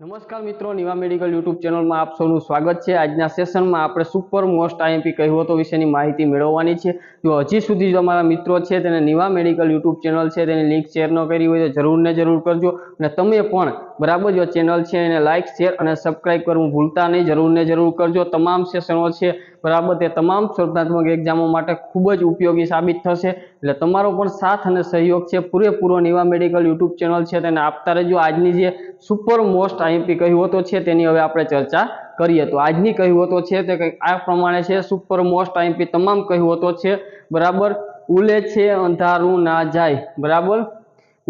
નમસ્કાર મિત્રો, Niva medical YouTube ચેનલમાં આપ સૌનું સ્વાગત છે. આજના સેશનમાં આપણે સુપર મોસ્ટ આઈએમપી કહેવતો વિશેની માહિતી મેળવવાની છે. જો હજી સુધી જો અમારા મિત્રો છે તેને નિવા મેડિકલ યુટ્યુબ ચેનલ છે તેની લિંક શેર ન કરી હોય તો જરૂર ને જરૂર કરજો. અને તમે પણ બરાબર જો ચેનલ છે એને લાઇક શેર અને સબસ્ક્રાઇબ કરવું ભૂલતા નહીં. જરૂર ને જરૂર કરજો. તમામ સેશનો છે, બરાબર, તે તમામ સ્પર્ધાત્મક એક્ઝામો માટે ખૂબ જ ઉપયોગી સાબિત થશે. એટલે તમારો પણ સાથ અને સહયોગ છે. પૂરેપૂરો નિવા મેડિકલ યુટ્યુબ ચેનલ છે તેને આપતા રહેજો. આજની જે સુપર મોસ્ટ આઈએમપી કહેવતો છે તેની હવે આપણે ચર્ચા કરીએ. તો આજની કહેવતો છે તે કંઈક આ પ્રમાણે છે. સુપર મોસ્ટ આઈએમપી તમામ કહેવતો છે. બરાબર? ઉલે છે, અંધારું ના જાય. બરાબર?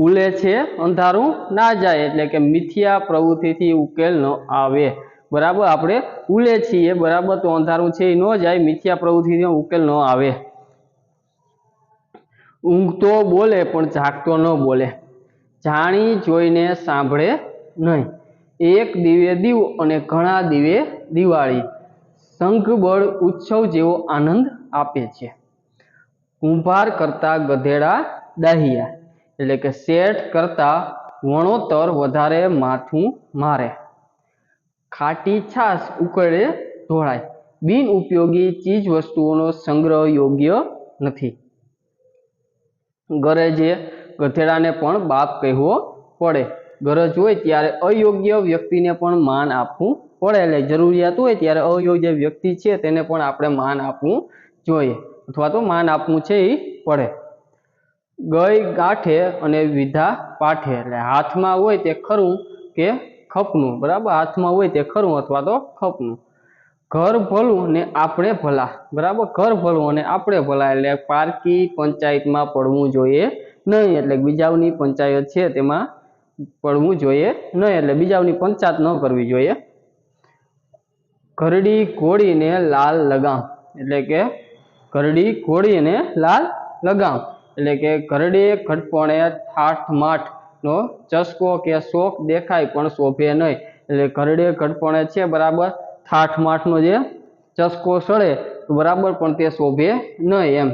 ઉલે છે, અંધારું ના જાય એટલે કે મિથ્યા પ્રવૃત્તિથી ઉકેલ ન આવે. બરાબર? આપણે ઉલે છીએ, બરાબર? તો અંધારું છે એ ન જાય, મિથ્યા પ્રવૃત્તિથી ઉકેલ ન આવે. ઊંઘતો બોલે, પણ જાગતો ન બોલે. જાણી, જોઈને સાંભળે નહીં. એક દીવે દીવ અને ઘણા દીવે દિવાળી. સંઘબળ ઉત્સવ જેવો આનંદ આપે છે. કુંભાર કરતા ગધેડા દાહિયા. એટલે કે શેઠ કરતા વણોતર વધારે માથું મારે. ખાટી છાશ ઉકળે ઢોળાય. બિન ઉપયોગી ચીજ વસ્તુઓનો સંગ્રહ યોગ્ય નથી. ગરજે ગધેડાને પણ બાપ કહેવો પડે. ગરજ હોય ત્યારે અયોગ્ય વ્યક્તિને પણ માન આપવું પડે. એટલે જરૂરિયાત હોય ત્યારે અયોગ્ય વ્યક્તિ છે તેને પણ આપણે માન આપવું જોઈએ. અથવા તો માન આપવું છે એ પડે. ગઈ ગાંઠે અને વિધા પાઠે. એટલે હાથમાં હોય તે ખરું કે ખપનું? બરાબર? હાથમાં હોય તે ખરું અથવા તો ખપનું. ઘર ભલું ને આપણે ભલા. બરાબર? ઘર ભલું અને આપણે ભલા. એટલે પારકી પંચાયતમાં પડવું જોઈએ નહીં. એટલે બીજાઓની પંચાયત છે તેમાં પડવું જોઈએ નહીં. એટલે બીજાઓની પંચાયત ન કરવી જોઈએ. ઘરડી ઘોડીને લાલ લગામ. એટલે કે ઘરડી ઘોડીને લાલ લગામ. એટલે કે ઘરડે ઘટપણે ઠાઠ માઠનો ચસ્કો કે શોખ દેખાય પણ શોભે નહીં. એટલે ઘરડે ઘટપણે છે, બરાબર? ઠાઠ માઠનો જે ચસ્કો સળે બરાબર પણ તે શોભે નહીં એમ.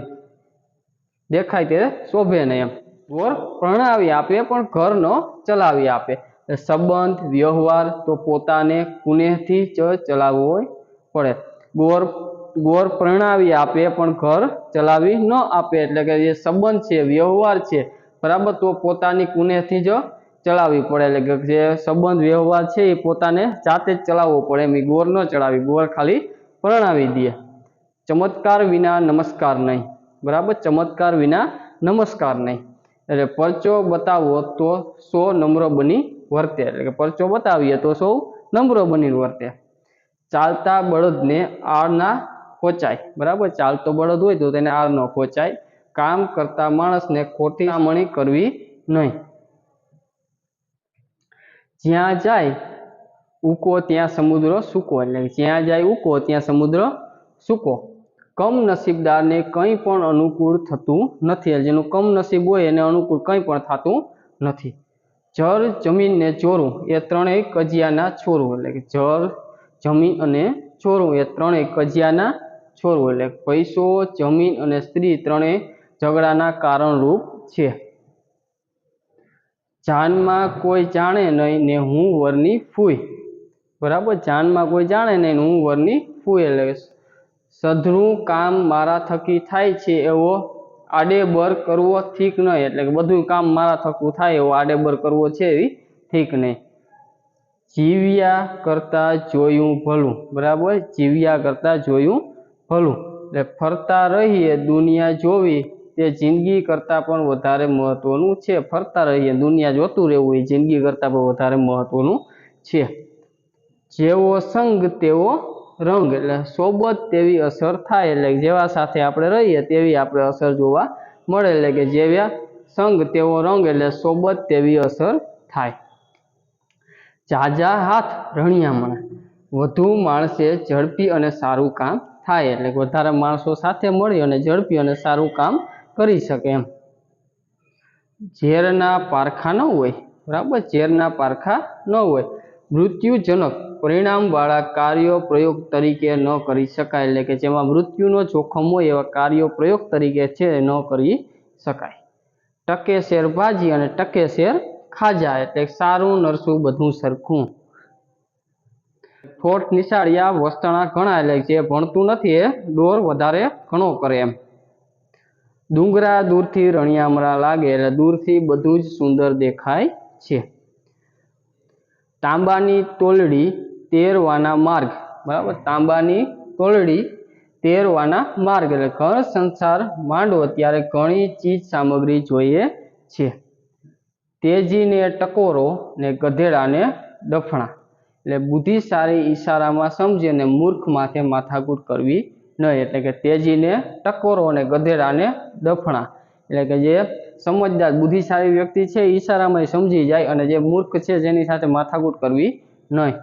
દેખાય તે શોભે નહીં એમ. ગોર પ્રણાવી આપે, પણ ઘર ન ચલાવી આપે. સંબંધ, વ્યવહાર તો પોતાને કુનેહથી જ ચલાવવો પડે. ગોર ગોર પ્રણાવી આપે, પણ ઘર ચલાવી ન આપે. એટલે કે જે સંબંધ છે, વ્યવહાર છે, બરાબર? તો પોતાની કુનેથી જ ચલાવવી પડે. એટલે કે જે સંબંધ, વ્યવહાર છે, એ પોતાને જાતે જ ચલાવવો પડે. એમ ગોર ન ચડાવી, ગોર ખાલી પ્રણાવી દે. ચમત્કાર વિના નમસ્કાર નહીં. બરાબર? ચમત્કાર વિના નમસ્કાર નહીં. એટલે પરચો બતાવો તો સો નમ્ર બની વર્તે. એટલે કે પરચો બતાવીએ તો સૌ નમ્ર બની વર્તે. ચાલતા બળદને આળ ના ખોચાય. બરાબર? ચાલતો બળદ હોય તો તેને આળ ન ખોચાય. કામ કરતા માણસને ખોટી કામણી કરવી નહીં. જ્યાં જાય ઉકો ત્યાં સમુદ્ર સૂકો એટલે જ્યાં જાય ઉકો ત્યાં સમુદ્ર સૂકો. કમ નસીબદારને કંઈ પણ અનુકૂળ થતું નથી. જેનું કમ નસીબ હોય એને અનુકૂળ કંઈ પણ થતું નથી. જળ જમીનને ચોરું એ ત્રણેય કજિયાના છોરું એટલે કે જળ, જમીન અને ચોરું એ ત્રણેય કજિયાના છોરું એટલે પૈસો, જમીન અને સ્ત્રી ત્રણેય ઝઘડાના કારણરૂપ છે. જાનમાં કોઈ જાણે નહીં ને હું વરની ફૂઈ. બરાબર? જાનમાં કોઈ જાણે નહીં હું વરની ફૂઈ એટલે સધરું કામ મારા થકી થાય છે એવો આડેબર કરવો ઠીક નહીં. એટલે કે બધું કામ મારા થકું થાય એવો આડેબર કરવો છે એવી ઠીક નહીં. જીવ્યા કરતાં જોયું ભલું. બરાબર? જીવ્યા કરતાં જોયું ભલું. એટલે ફરતા રહીએ દુનિયા જોવી, તે જિંદગી કરતાં પણ વધારે મહત્વનું છે. ફરતા રહીએ, દુનિયા જોતું રહેવું એ જિંદગી કરતાં પણ વધારે મહત્વનું છે. જેવો સંગ તેવો રંગ. એટલે સોબત તેવી અસર થાય. એટલે જેવા સાથે આપણે રહીએ તેવી આપણે અસર જોવા મળે. એટલે કે જેવા સંગ તેવો રંગ. એટલે સોબત તેવી અસર થાય. ઝાઝા હાથ રણિયામણા. વધુ માણસે ઝડપી અને સારું કામ થાય એટલે વધારે માણસો સાથે મળી અને ઝડપી અને સારું કામ કરી શકે એમ. ઝેરના પારખા ન હોય, બરાબર? ઝેરના પારખા ન હોય. મૃત્યુજનક પરિણામવાળા કાર્યો પ્રયોગ તરીકે ન કરી શકાય એટલે કે જેમાં મૃત્યુનો જોખમ હોય એવા કાર્યો પ્રયોગ તરીકે છે ન કરી શકાય. ટકે શેર ભાજી અને ટકે શેર ખાજા એટલે સારું નરસું બધું સરખું. ઠોઠ નિશાળિયા વસ્તણા ઘણા એટલે જે ભણતું નથી એ. દોર વધારે ઘણો કરે એમ. ડુંગરા દૂરથી રણિયામરા લાગે એટલે દૂરથી બધું જ સુંદર દેખાય છે. તાંબાની તોલડી તેરવાના માર્ગ. બરાબર? તાંબાની તોલડી તેરવાના માર્ગ એટલે ઘર સંસાર માંડવો ત્યારે ઘણી ચીજ સામગ્રી જોઈએ છે. તેજીને ટકોરો ને ગધેડાને ડફણા. એટલે બુદ્ધિશાળી ઈશારામાં સમજે અને મૂર્ખ માથે માથાકૂટ કરવી નહીં એટલે કે તેજીને, ટકોરો અને ગધેડાને દફણા. એટલે કે જે સમજદાર, બુદ્ધિશાળી વ્યક્તિ છે ઈશારામાં સમજી જાય અને જે મૂર્ખ છે, જેની સાથે માથાકૂટ કરવી નહીં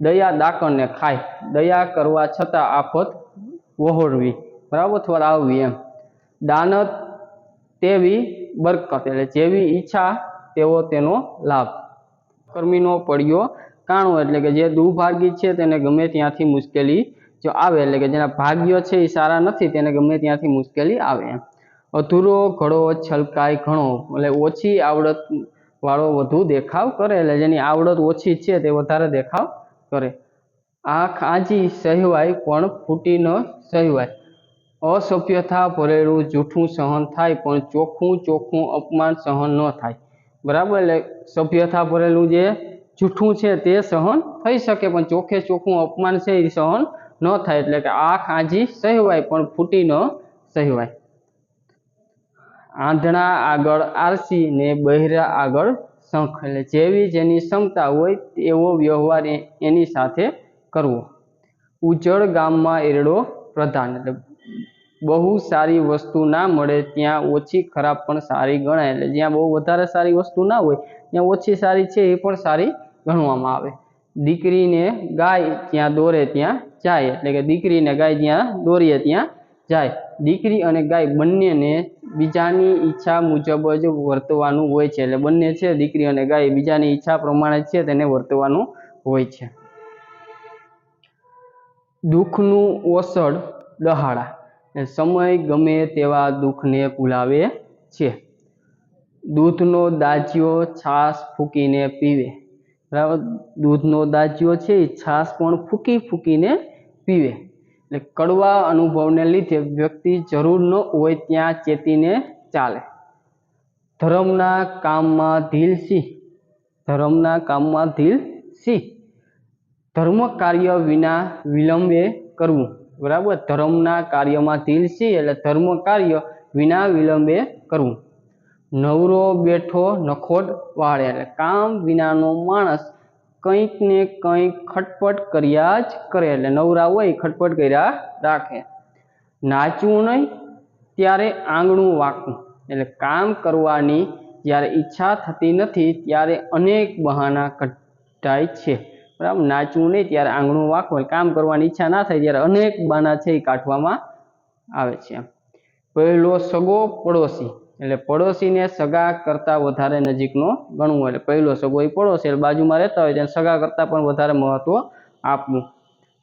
દયા દાકણને ખાય. દયા કરવા છતાં આફત વહોરવી. બરાબર? અથવા આવવી એમ. દાનત તેવી બરકત. એટલે જેવી ઈચ્છા, તેવો તેનો લાભ. કર્મીનો પડ્યો કાણો એટલે કે જે દુભાગી છે તેને ગમે ત્યાંથી મુશ્કેલી જો આવે એટલે કે જેના ભાગ્ય છે એ સારા નથી તેને ગમે ત્યાંથી મુશ્કેલી આવે. અધૂરો ઘડો છલકાય ઘણો એટલે ઓછી આવડત વાળો વધુ દેખાવ કરે એટલે જેની આવડત ઓછી છે તે વધારે દેખાવ કરે. આ ખાંચી સહેવાય, પણ ફૂટી ન સહેવાય. અસભ્યતા ભરેલું, જૂઠું સહન થાય, પણ ચોખ્ખું ચોખ્ખું અપમાન સહન ન થાય. બરાબર? એટલે સભ્યતા ભરેલું જે જૂઠું છે તે સહન થઈ શકે, પણ ચોખ્ખે ચોખ્ખું અપમાન છે એ સહન ન થાય, એટલે કે આ ખાંજી સહેવાય, પણ ફૂટી ન સહેવાય. આંધણા આગળ આરસી ને બહેરા આગળ શંખ, એટલે જેવી જેની ક્ષમતા હોય એવો વ્યવહાર એની સાથે કરવો. ઉજળ ગામમાં એરડો પ્રધાન, એટલે બહુ સારી વસ્તુ ના મળે, ત્યાં ઓછી ખરાબ પણ સારી ગણાય, એટલે જ્યાં બહુ વધારે સારી વસ્તુ ના હોય, ત્યાં ઓછી સારી છે એ પણ સારી ગણવામાં આવે. દીકરીને ગાય જ્યાં દોરે ત્યાં જાય, એટલે કે દીકરીને ગાય જ્યાં દોરીએ ત્યાં જાય. દીકરી અને ગાય બંનેને બીજાની ઈચ્છા મુજબ જ વર્તવાનું હોય છે, એટલે બંને છે, દીકરી અને ગાય બીજાની ઈચ્છા પ્રમાણે છે, તેને વર્તવાનું હોય છે. દુઃખનું ઓસડ દહાડા. સમય ગમે તેવા દુઃખને ભૂલાવે છે. દૂધનો દાજ્યો છાશ ફૂંકીને પીવે. બરાબર? દૂધનો દાજ્યો છે એ છાશ પણ ફૂકી ફૂકીને પીવે. એટલે કડવા અનુભવને લીધે વ્યક્તિ જરૂર ન હોય ત્યાં ચેતીને ચાલે. ધર્મના કામમાં ધીલ સી ધર્મના કામમાં ધીલ સી ધર્મ કાર્ય વિના વિલંબે કરવું. બરાબર? ધર્મના કાર્યમાં ધીલ સી એટલે ધર્મ કાર્ય વિના વિલંબે કરવું. નવરો બેઠો નખોટ વાળે એટલે કામ વિનાનો માણસ કંઈક ને કંઈક ખટપટ કર્યા જ કરે એટલે નવરા હોય ખટપટ કર્યા રાખે. નાચવું નહીં, ત્યારે આંગણું વાંકવું. એટલે કામ કરવાની જ્યારે ઈચ્છા થતી નથી, ત્યારે અનેક બહાના કઢાય છે. બરાબર? નાચવું નહીં, ત્યારે આંગણું વાંકવું. કામ કરવાની ઈચ્છા ના થાય, ત્યારે અનેક બહાના છે એ કાઢવામાં આવે છે. પહેલો સગો પડોશી. એટલે પડોશીને સગા કરતાં વધારે નજીકનો ગણવું એટલે પહેલો સગો એ પડોશી, એટલે બાજુમાં રહેતા હોય તેને સગા કરતાં પણ વધારે મહત્વ આપવું.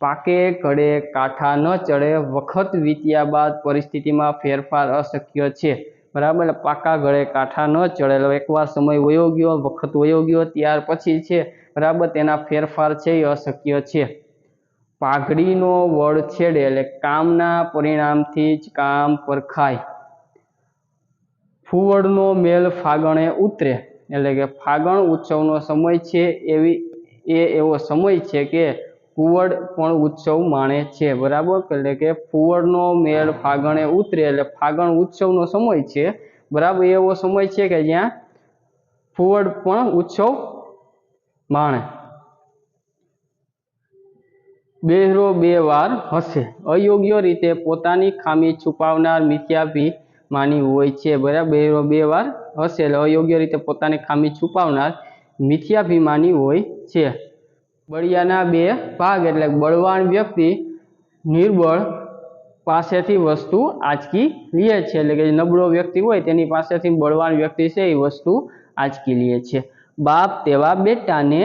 પાકે, ઘડે, કાંઠા ન ચડે, વખત વીત્યા બાદ પરિસ્થિતિમાં ફેરફાર અશક્ય છે. બરાબર? એટલે પાકા, ઘડે, કાંઠા ન ચડે. એટલે એકવાર સમય વયો ગયો, વખત વયો ગયો, ત્યાર પછી છે. બરાબર? તેના ફેરફાર છે એ અશક્ય છે. પાઘડીનો વડ છેડે, એટલે કામના પરિણામથી જ કામ પરખાય. ફુવડનો મેલ ફાગણે ઉતરે. એટલે કે ફાગણ ઉત્સવનો સમય છે એવી, એ એવો સમય છે કે ફુવડ પણ ઉત્સવ માણે છે. બરાબર? એટલે કે ફુવડનો મેળ ફાગણે ઉતરે એટલે ફાગણ ઉત્સવનો સમય છે. બરાબર? એવો સમય છે કે જ્યાં ફુવડ પણ ઉત્સવ માણે. બેહરો બે વાર હશે. અયોગ્ય રીતે પોતાની ખામી છુપાવનાર મિથ્યાભી માની હોય છે, બરાબર? બે વાર હશે. એટલે અયોગ્ય રીતે પોતાની ખામી છુપાવનાર મિથ્યાભિમાની હોય છે. બળિયાના બે ભાગ એટલે બળવાન વ્યક્તિ નિર્બળ પાસેથી વસ્તુ આંચકી લે છે. એટલે કે નબળો વ્યક્તિ હોય તેની પાસેથી બળવાન વ્યક્તિ છે એ વસ્તુ આંચકી લે છે. બાપ તેવા બેટાને,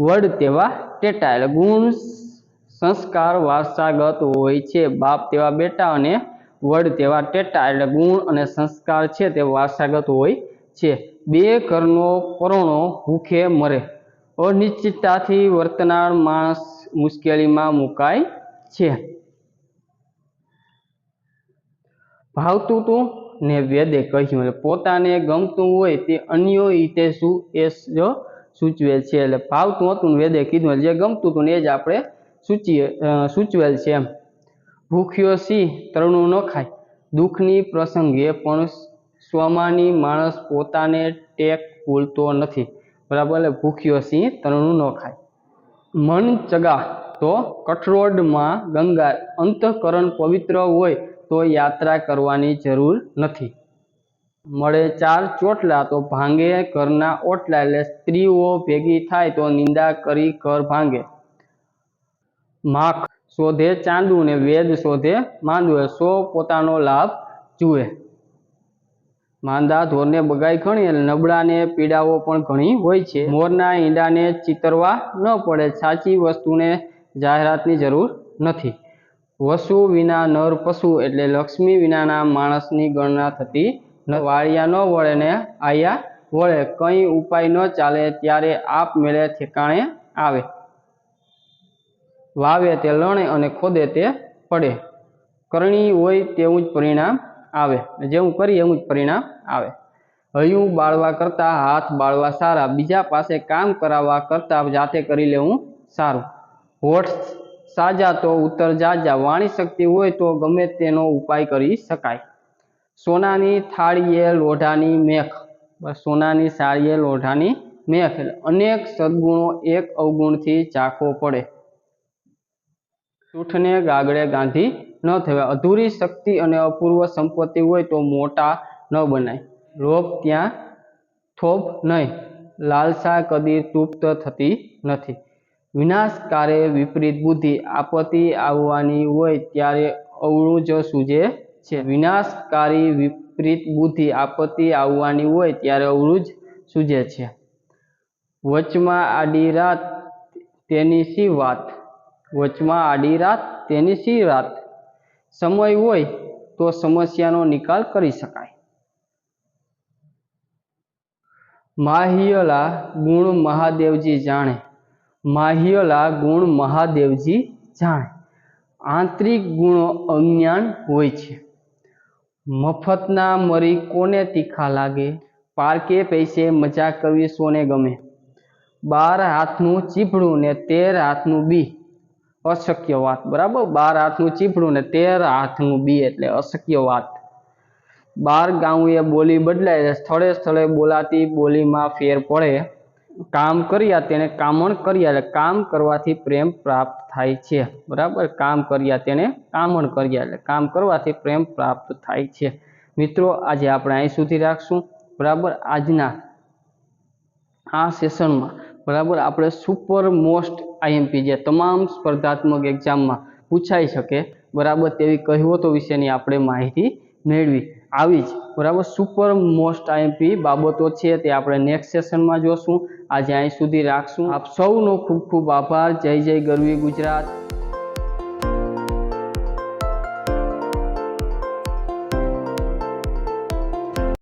વડ તેવા ટેટા. એટલે ગુણ સંસ્કાર વારસાગત હોય છે. બાપ તેવા બેટા અને વડ તેવા ટેટા એટલે ગુણ અને સંસ્કાર છે તે વારસાગત હોય છે. બે ઘરનો પરણો ભૂખે મરે. અનિશ્ચિતતાથી વર્તનાર માણસ મુશ્કેલીમાં મુકાય છે. ભાવતું તું ને વેદે કહ્યું એટલે પોતાને ગમતું હોય તે અન્યો હિતે શું એ જો સૂચવે છે. એટલે ભાવતું હતું વેદે કીધું જે ગમતું હતું ને એ જ આપણે સૂચીએ સૂચવેલ છે એમ. ભૂખ્યો સિંહ તરણું ન ખાય. દુઃખની પ્રસંગે પણ સ્વમાની માણસ પોતાને ટેક ભૂલતો નથી. બરાબર? એટલે ભૂખ્યો સિંહ તરણું ન ખાય. મન ચગા તો કઠરોડમાં ગંગા. અંતઃકરણ પવિત્ર હોય તો યાત્રા કરવાની જરૂર નથી. મળે ચાર ચોટલા તો ભાંગે ઘરના ઓટલા. એટલે સ્ત્રીઓ ભેગી થાય તો નિંદા કરી ઘર ભાંગે. માખ શોધે ચાંદુ ને વેદ શોધે માંદુ સો પોતાનો લાભ જુએ. માંદા ઢોરને બગાઈ ઘણી એટલે નબળાને પીડાઓ પણ ઘણી હોય છે. મોરના ઈંડાને ચિતરવા ન પડે. સાચી વસ્તુને જાહેરાતની જરૂર નથી. વસુ વિના નર પશુ એટલે લક્ષ્મી વિનાના માણસની ગણના થતી વાળિયા ન વળે ને આયા વળે. કંઈ ઉપાય ન ચાલે ત્યારે આપમેળે ઠેકાણે આવે. વાવે તે લણે અને ખોદે તે પડે. કરણી હોય તેવું જ પરિણામ આવે. જેવું કરીએ એવું જ પરિણામ આવે. હૈયું બાળવા કરતાં હાથ બાળવા સારા. બીજા પાસે કામ કરાવવા કરતાં જાતે કરી લેવું સારું. હોઠ સાજા તો ઉત્તર જાજા. વાણી શક્તિ હોય તો ગમે તેનો ઉપાય કરી શકાય. સોનાની થાળીએ લોઢાની મેખ. સોનાની સાળીએ લોઢાની મેખ. અનેક સદગુણો એક અવગુણથી ઝાંખો પડે. સૂઠને ગાગડે ગાંધી ન થવા અધૂરી શક્તિ અને અપૂર્વ સંપત્તિ હોય તો મોટા ન બનાય. લોભ ત્યાં થોભ નહીં. લાલસા કદી તૃપ્ત થતી નથી. વિનાશકારે વિપરીત બુદ્ધિ આપત્તિ આવવાની હોય ત્યારે અવળું જ સૂજે છે. વિનાશકારી વિપરીત બુદ્ધિ આપત્તિ આવવાની હોય ત્યારે અવળું જ સૂજે છે. વચમાં આડી રાત તેની શી વાત? વચમાં આડી રાત, તેની સી રાત? સમય હોય તો સમસ્યાનો નિકાલ કરી શકાય. માહિયલા ગુણ મહાદેવજી જાણે. માહિયલા ગુણ મહાદેવજી જાણે. આંતરિક ગુણો અજ્ઞાન હોય છે. મફતના મરી કોને તીખા લાગે? પારકે પૈસે મજા કરવી સોને ગમે? બાર હાથનું ચીપડું ને તેર હાથનું બી. અશક્ય વાત, બરાબર? બાર હાથનું ચીપડું ને તેર હાથનું બી એટલે અશક્ય વાત. બાર ગાઉએ બોલી બદલાય સ્થળે સ્થળે બોલાતી બોલીમાં ફેર પડે. કામ કર્યા તેને કામણ કર્યા એટલે કામ કરવાથી પ્રેમ પ્રાપ્ત થાય છે. બરાબર? કામ કર્યા તેને કામણ કર્યા એટલે કામ કરવાથી પ્રેમ પ્રાપ્ત થાય છે. મિત્રો, આજે આપણે અહીં સુધી રાખશું. બરાબર? આજના આ સેશનમાં બરાબર? આપણે સુપર મોસ્ટ આઈએમપી જે તમામ સ્પર્ધાત્મક એક્ઝામમાં પૂછાઈ શકે, બરાબર તેવી કહેવતો વિશેની આપણે માહિતી મેળવી આવી જ. બરાબર? સુપર મોસ્ટ આઈએમપી બાબતો છે તે આપણે નેક્સ્ટ સેશનમાં જોશું. આજે અહીં સુધી રાખશું. આપ સૌનો ખૂબ ખૂબ આભાર. જય જય ગરવી ગુજરાત.